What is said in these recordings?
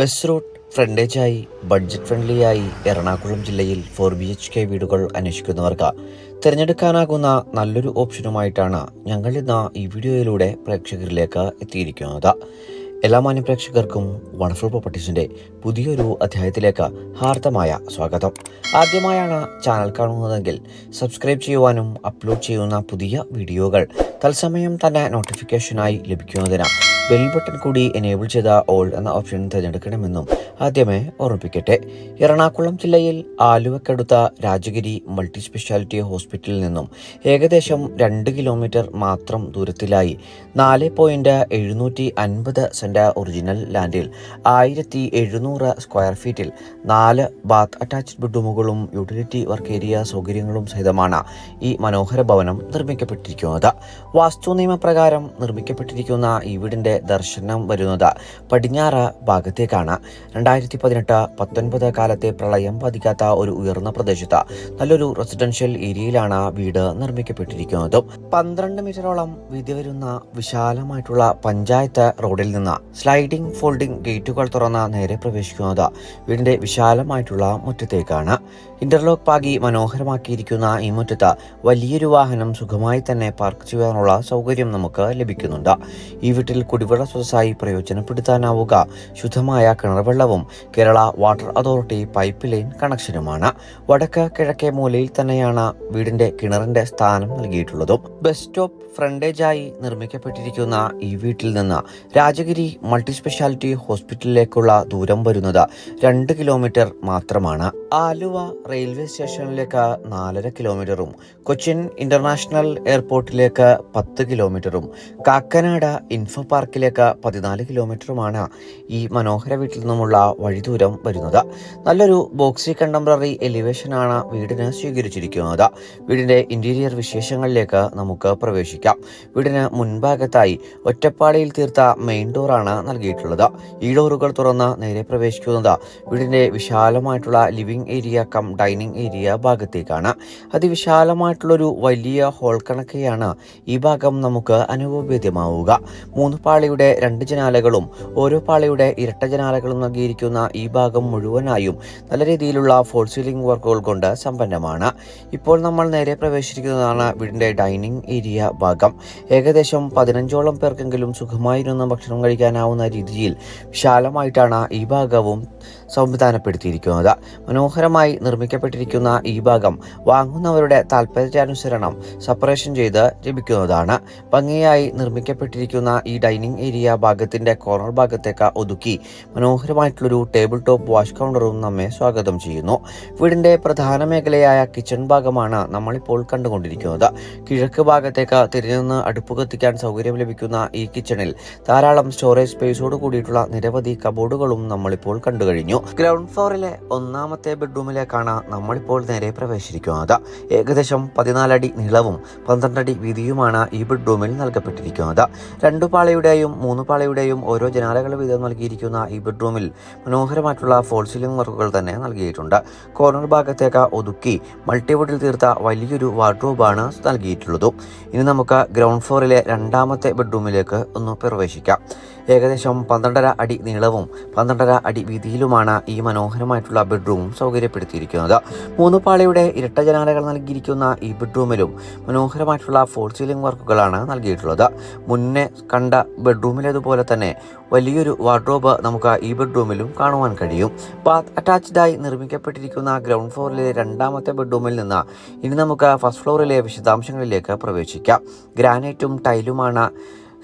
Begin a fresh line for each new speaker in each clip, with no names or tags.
Bus route ഫ്രണ്ടേജായി budget ഫ്രണ്ട്ലിയായി എറണാകുളം ജില്ലയിൽ ഫോർ ബി എച്ച് കെ വീടുകൾ അന്വേഷിക്കുന്നവർക്ക് തിരഞ്ഞെടുക്കാനാകുന്ന നല്ലൊരു ഓപ്ഷനുമായിട്ടാണ് ഞങ്ങൾ ഇന്ന് ഈ വീഡിയോയിലൂടെ പ്രേക്ഷകരിലേക്ക് എത്തിയിരിക്കുന്നത്. എല്ലാ മാന്യ പ്രേക്ഷകർക്കും വണ്ടർഫുൾ പ്രോപ്പർട്ടീസിന്റെ പുതിയൊരു അധ്യായത്തിലേക്ക് ഹാർദമായ സ്വാഗതം. ആദ്യമായാണ് ചാനൽ കാണുന്നതെങ്കിൽ സബ്സ്ക്രൈബ് ചെയ്യുവാനും അപ്ലോഡ് ചെയ്യുന്ന പുതിയ വീഡിയോകൾ തത്സമയം തന്നെ നോട്ടിഫിക്കേഷനായി ലഭിക്കുന്നതിന് ബെൽ ബട്ടൺ കൂടി എനേബിൾ ചെയ്ത ഓൾ എന്ന ഓപ്ഷൻ തിരഞ്ഞെടുക്കണമെന്നും ആദ്യമേ ഓർമ്മിപ്പിക്കട്ടെ. എറണാകുളം ജില്ലയിൽ ആലുവക്കടുത്ത രാജഗിരി മൾട്ടി സ്പെഷ്യാലിറ്റി ഹോസ്പിറ്റലിൽ നിന്നും ഏകദേശം രണ്ട് കിലോമീറ്റർ മാത്രം ദൂരത്തിലായി നാല് പോയിന്റ് എഴുന്നൂറ്റി അൻപത് സെന്റ് ഒറിജിനൽ ലാൻഡിൽ ആയിരത്തി എഴുന്നൂറ് സ്ക്വയർ ഫീറ്റിൽ നാല് ബാത്ത് അറ്റാച്ച്ഡ് ബെഡ്റൂമുകളും യൂട്ടിലിറ്റി വർക്ക് ഏരിയ സൗകര്യങ്ങളും സഹിതമാണ് ഈ മനോഹര ഭവനം നിർമ്മിക്കപ്പെട്ടിരിക്കുന്നത്. വാസ്തു നിയമപ്രകാരം നിർമ്മിക്കപ്പെട്ടിരിക്കുന്ന ഈ വീടിന്റെ ദർശനം വരുന്നത്. പടിഞ്ഞാറ് ഭാഗത്തേക്കാണ്. രണ്ടായിരത്തി പതിനെട്ട് പത്തൊൻപത് കാലത്തെ പ്രളയം ബാധിക്കാത്ത ഒരു ഉയർന്ന പ്രദേശത്ത് നല്ലൊരു റെസിഡൻഷ്യൽ ഏരിയയിലാണ് വീട് നിർമ്മിക്കപ്പെട്ടിരിക്കുന്നത്. പന്ത്രണ്ട് മീറ്ററോളം വീതി വരുന്ന വിശാലമായിട്ടുള്ള പഞ്ചായത്ത് റോഡിൽ നിന്ന് സ്ലൈഡിംഗ് ഫോൾഡിംഗ് ഗേറ്റുകൾ തുറന്ന് നേരെ പ്രവേശിക്കുന്നത് വീടിന്റെ വിശാലമായിട്ടുള്ള മുറ്റത്തേക്കാണ്. ഇന്റർലോക്ക് പാകി മനോഹരമാക്കിയിരിക്കുന്ന ഈ മുറ്റത്ത് വലിയൊരു വാഹനം സുഖമായി തന്നെ പാർക്ക് ചെയ്യാനുള്ള സൗകര്യം നമുക്ക് ലഭിക്കുന്നുണ്ട്. ഈ വീട്ടിൽ കുടിവെള്ള സ്രോതസ്സായി പ്രയോജനപ്പെടുത്താനാവുക. ശുദ്ധമായ കിണർവെള്ളവും Kerala water authority pipe line കണക്ഷനുമാണ്. വടക്ക് കിഴക്കേ മൂലയിൽ തന്നെയാണ് വീടിന്റെ കിണറിന്റെ സ്ഥാനം നൽകിയിട്ടുള്ളതും. ബസ് സ്റ്റോപ്പ് ഫ്രണ്ടേജായി നിർമ്മിക്കപ്പെട്ടിരിക്കുന്ന ഈ വീട്ടിൽ നിന്ന് രാജഗിരി മൾട്ടി സ്പെഷ്യാലിറ്റി ഹോസ്പിറ്റലിലേക്കുള്ള ദൂരം വരുന്നത് രണ്ട് കിലോമീറ്റർ മാത്രമാണ്. ആലുവ റെയിൽവേ സ്റ്റേഷനിലേക്ക് നാലര കിലോമീറ്ററും കൊച്ചിൻ ഇന്റർനാഷണൽ എയർപോർട്ടിലേക്ക് പത്ത് കിലോമീറ്ററും. കാക്കനാട് ഇൻഫോ പാർക്കിലേക്ക് പതിനാല് കിലോമീറ്ററുമാണ് ഈ മനോഹര വീട്ടിൽ നിന്നുമുള്ള വഴിദൂരം വരുന്നത്. നല്ലൊരു ബോക്സി കണ്ടംപററി എലിവേഷനാണ് വീടിന് സ്വീകരിച്ചിരിക്കുന്നത്. വീടിന്റെ ഇന്റീരിയർ വിശേഷങ്ങളിലേക്ക് നമുക്ക് പ്രവേശിക്കാം. വീടിന് മുൻഭാഗത്തായി ഒറ്റപ്പാടിയിൽ തീർത്ത മെയിൻ ഡോറാണ് നൽകിയിട്ടുള്ളത്. ഈ ഡോറുകൾ തുറന്ന് നേരെ പ്രവേശിക്കുന്നത് വീടിന്റെ വിശാലമായിട്ടുള്ള living area cum dining area ഭാഗത്തേക്കാണ്. അതിവിശാലമായിട്ടുള്ളൊരു വലിയ ഹോൾ കണക്കെയാണ് ഈ ഭാഗം നമുക്ക് അനുഭവവേദ്യമാവുക മൂന്ന് പാളിയുടെ രണ്ട് ജനാലകളും ഓരോ പാളിയുടെ ഇരട്ട ജനാലകളും നൽകിയിരിക്കുന്ന ഈ ഭാഗം മുഴുവനായും നല്ല രീതിയിലുള്ള ഫോൾ സീലിംഗ് വർക്കുകൾ കൊണ്ട് സമ്പന്നമാണ്. ഇപ്പോൾ നമ്മൾ നേരെ പ്രവേശിക്കുന്നതാണ് വീടിന്റെ ഡൈനിങ് ഏരിയ ഭാഗം. ഏകദേശം പതിനഞ്ചോളം പേർക്കെങ്കിലും സുഖമായിരുന്ന ഭക്ഷണം കഴിക്കാനാവുന്ന രീതിയിൽ വിശാലമായിട്ടാണ് ഈ ഭാഗവും സംവിധാനപ്പെടുത്തിയിരിക്കുന്നത്. മനോഹരമായി നിർമ്മിക്കപ്പെട്ടിരിക്കുന്ന ഈ ഭാഗം വാങ്ങുന്നവരുടെ താല്പര്യാനുസരണം സെപ്പറേഷൻ ചെയ്ത് ലഭിക്കുന്നതാണ്. ഭംഗിയായി നിർമ്മിക്കപ്പെട്ടിരിക്കുന്ന ഈ ഡൈനിങ് ഏരിയ ഭാഗത്തിന്റെ കോർണർ ഭാഗത്തേക്ക് ഒതുക്കി. മനോഹരമായിട്ടുള്ളൊരു ടേബിൾ ടോപ്പ് വാഷ് കൗണ്ടറും നമ്മെ സ്വാഗതം ചെയ്യുന്നു. വീടിന്റെ പ്രധാന മേഖലയായ കിച്ചൺ ഭാഗമാണ് നമ്മളിപ്പോൾ കണ്ടുകൊണ്ടിരിക്കുന്നത്. കിഴക്ക് ഭാഗത്തേക്ക് തിരിഞ്ഞുനിന്ന് അടുപ്പ് കത്തിക്കാൻ സൗകര്യം ലഭിക്കുന്ന ഈ കിച്ചണിൽ ധാരാളം സ്റ്റോറേജ് സ്പേസോട് കൂടിയിട്ടുള്ള നിരവധി കബോർഡുകളും നമ്മളിപ്പോൾ കണ്ടു കഴിഞ്ഞു ഗ്രൗണ്ട് ഫ്ലോറിലെ ഒന്നാമത്തെ ബെഡ്റൂമിലേക്കാണ് നമ്മളിപ്പോൾ നേരെ പ്രവേശിക്കുന്നത് ഏകദേശം പതിനാലടി നീളവും പന്ത്രണ്ടടി വീതിയുമാണ് ഈ ബെഡ്റൂമിൽ നൽകപ്പെട്ടിരിക്കുന്നത്. രണ്ടു പാളയുടെയും മൂന്ന് പാളയുടെയും ഓരോ ജനാലകൾ വീതം നൽകിയിരിക്കുന്ന ഈ ബെഡ്റൂമിൽ മനോഹരമായിട്ടുള്ള ഫോൾ സീലിംഗ് വർക്കുകൾ തന്നെ നൽകിയിട്ടുണ്ട്. കോർണർ ഭാഗത്തേക്ക് ഒതുക്കി മൾട്ടിവുഡിൽ തീർത്ത വലിയൊരു വാർഡ്രോബാണ് നൽകിയിട്ടുള്ളത്. ഇനി നമുക്ക് ഗ്രൗണ്ട് ഫ്ലോറിലെ രണ്ടാമത്തെ ബെഡ്റൂമിലേക്ക് ഒന്ന് പ്രവേശിക്കാം. ഏകദേശം പന്ത്രണ്ടര അടി നീളവും പന്ത്രണ്ടര അടി വീതിയിലുമാണ് ഈ മനോഹരമായിട്ടുള്ള ബെഡ്റൂം സൗകര്യപ്പെടുത്തിയിരിക്കുന്നത്. മൂന്ന് പാളിയുടെ ഇരട്ട ജനാലകൾ നൽകിയിരിക്കുന്ന ഈ ബെഡ്റൂമിലും മനോഹരമായിട്ടുള്ള ഫോൾ സീലിംഗ് വർക്കുകളാണ് നൽകിയിട്ടുള്ളത്. മുന്നേ കണ്ട ബെഡ്റൂമിലേതുപോലെ തന്നെ വലിയൊരു വാർഡ്രോബ് നമുക്ക് ഈ ബെഡ്റൂമിലും കാണുവാൻ കഴിയും. ബാത്ത് അറ്റാച്ച്ഡായി നിർമ്മിക്കപ്പെട്ടിരിക്കുന്ന ഗ്രൗണ്ട് ഫ്ലോറിലെ രണ്ടാമത്തെ ബെഡ്റൂമിൽ നിന്ന് ഇനി നമുക്ക് ഫസ്റ്റ് ഫ്ലോറിലെ വിശദാംശങ്ങളിലേക്ക് പ്രവേശിക്കാം. ഗ്രാനൈറ്റും ടൈലുമാണ്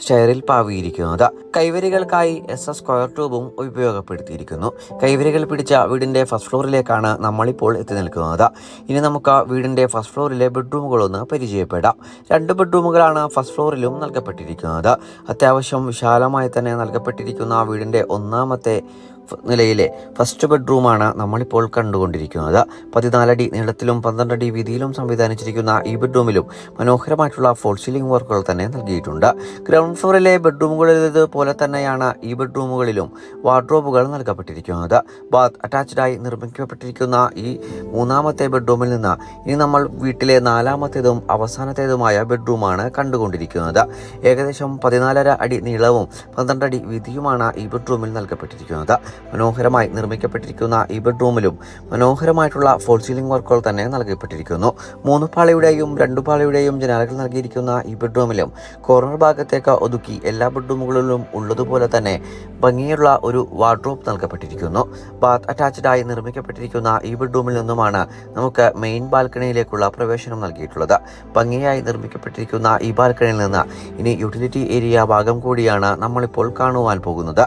സ്റ്റെയറിൽ പാവിയിരിക്കുന്നത്. കൈവരികൾക്കായി എസ് എസ് സ്ക്വയർ ട്യൂബും ഉപയോഗപ്പെടുത്തിയിരിക്കുന്നു. കൈവരികൾ പിടിച്ച വീടിന്റെ ഫസ്റ്റ് ഫ്ലോറിലേക്കാണ് നമ്മളിപ്പോൾ എത്തി നിൽക്കുന്നത് ഇനി നമുക്ക് വീടിന്റെ ഫസ്റ്റ് ഫ്ലോറിലെ ബെഡ്റൂമുകളൊന്ന് പരിചയപ്പെടാം. രണ്ട് ബെഡ്റൂമുകളാണ് ഫസ്റ്റ് ഫ്ലോറിലും നൽകപ്പെട്ടിരിക്കുന്നത്. അത്യാവശ്യം വിശാലമായി തന്നെ നൽകപ്പെട്ടിരിക്കുന്ന വീടിന്റെ ഒന്നാമത്തെ നിലയിലെ ഫസ്റ്റ് ബെഡ്റൂമാണ് നമ്മളിപ്പോൾ കണ്ടുകൊണ്ടിരിക്കുന്നത്. പതിനാലടി നീളത്തിലും പന്ത്രണ്ടടി വീതിയിലും സംവിധാനിച്ചിരിക്കുന്ന ഈ ബെഡ്റൂമിലും മനോഹരമായിട്ടുള്ള ഫോൾ സീലിംഗ് വർക്കുകൾ തന്നെ നൽകിയിട്ടുണ്ട്. ഗ്രൗണ്ട് ഫ്ലോറിലെ ബെഡ്റൂമുകളിലേത് പോലെ തന്നെയാണ് ഈ ബെഡ്റൂമുകളിലും വാർഡ്രോബുകൾ നൽകപ്പെട്ടിരിക്കുന്നത്. ബാത്ത് അറ്റാച്ച്ഡായി നിർമ്മിക്കപ്പെട്ടിരിക്കുന്ന ഈ മൂന്നാമത്തെ ബെഡ്റൂമിൽ നിന്ന് ഇനി നമ്മൾ വീട്ടിലെ നാലാമത്തേതും അവസാനത്തേതുമായ ബെഡ്റൂമാണ് കണ്ടുകൊണ്ടിരിക്കുന്നത്. ഏകദേശം പതിനാലര അടി നീളവും പന്ത്രണ്ട് അടി വീതിയുമാണ് ഈ ബെഡ്റൂമിൽ നൽകപ്പെട്ടിരിക്കുന്നത്. മനോഹരമായി നിർമ്മിക്കപ്പെട്ടിരിക്കുന്ന ഈ ബെഡ്റൂമിലും മനോഹരമായിട്ടുള്ള ഫോൾ സീലിംഗ് വർക്കുകൾ തന്നെ നൽകപ്പെട്ടിരിക്കുന്നു. മൂന്ന് പാളയുടെയും രണ്ടു പാളയുടെയും ജനാലകൾ നൽകിയിരിക്കുന്ന ഈ ബെഡ്റൂമിലും കോർണർ ഭാഗത്തേക്ക് ഒതുക്കി എല്ലാ ബെഡ്റൂമുകളിലും ഉള്ളതുപോലെ തന്നെ ഭംഗിയുള്ള ഒരു വാർഡ്രോബ് നൽകപ്പെട്ടിരിക്കുന്നു. ബാത്ത് അറ്റാച്ച്ഡ് ആയി നിർമ്മിക്കപ്പെട്ടിരിക്കുന്ന ഈ ബെഡ്റൂമിൽ നിന്നുമാണ് നമുക്ക് മെയിൻ ബാൽക്കണിയിലേക്കുള്ള പ്രവേശനം നൽകിയിട്ടുള്ളത്. ഭംഗിയായി നിർമ്മിക്കപ്പെട്ടിരിക്കുന്ന ഈ ബാൽക്കണിയിൽ നിന്ന് ഇനി യൂട്ടിലിറ്റി ഏരിയ ഭാഗം കൂടിയാണ് നമ്മളിപ്പോൾ കാണുവാൻ പോകുന്നത്.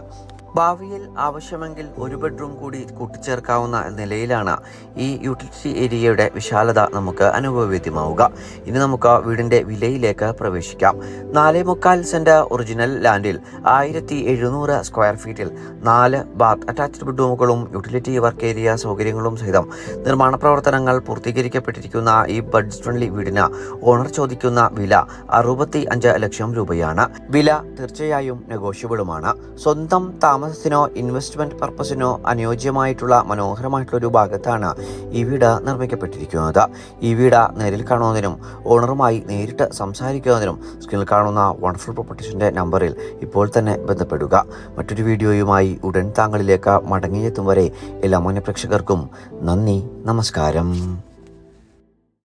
ഭാവിയിൽ ആവശ്യമെങ്കിൽ ഒരു ബെഡ്റൂം കൂടി കൂട്ടിച്ചേർക്കാവുന്ന നിലയിലാണ് ഈ യൂട്ടിലിറ്റി ഏരിയയുടെ വിശാലത നമുക്ക് അനുഭവവേദ്യമാവുക. ഇനി നമുക്ക് വീടിന്റെ വിലയിലേക്ക് പ്രവേശിക്കാം. നാലേ മുക്കാൽ സെന്റ് ഒറിജിനൽ ലാൻഡിൽ ആയിരത്തി എഴുന്നൂറ് സ്ക്വയർ ഫീറ്റിൽ നാല് ബാത്ത് അറ്റാച്ച്ഡ് ബെഡ്റൂമുകളും യൂട്ടിലിറ്റി വർക്ക് ഏരിയ സൗകര്യങ്ങളും സഹിതം നിർമ്മാണ പ്രവർത്തനങ്ങൾ പൂർത്തീകരിക്കപ്പെട്ടിരിക്കുന്ന ഈ ബഡ്ജറ്റ് ഫ്രണ്ട്ലി വീടിന് ഓണർ ചോദിക്കുന്ന വില അറുപത്തി അഞ്ച് ലക്ഷം രൂപയാണ്. വില തീർച്ചയായും നെഗോഷ്യബിളുമാണ്. സ്വന്തം താമസത്തിനോ ഇൻവെസ്റ്റ്മെന്റ് പർപ്പസിനോ അനുയോജ്യമായിട്ടുള്ള മനോഹരമായിട്ടുള്ള ഒരു ഭാഗത്താണ് ഈ വീട് നിർമ്മിക്കപ്പെട്ടിരിക്കുന്നത്. ഈ വീട് നേരിൽ കാണുന്നതിനും ഓണറുമായി നേരിട്ട് സംസാരിക്കുന്നതിനും സ്ക്രീനിൽ കാണുന്ന വണ്ടർഫുൾ പ്രോപ്പർട്ടീസിന്റെ നമ്പറിൽ ഇപ്പോൾ തന്നെ ബന്ധപ്പെടുക. മറ്റൊരു വീഡിയോയുമായി ഉടൻ താങ്കളിലേക്ക് മടങ്ങിയെത്തും വരെ എല്ലാ മാന്യ പ്രേക്ഷകർക്കും നന്ദി നമസ്കാരം.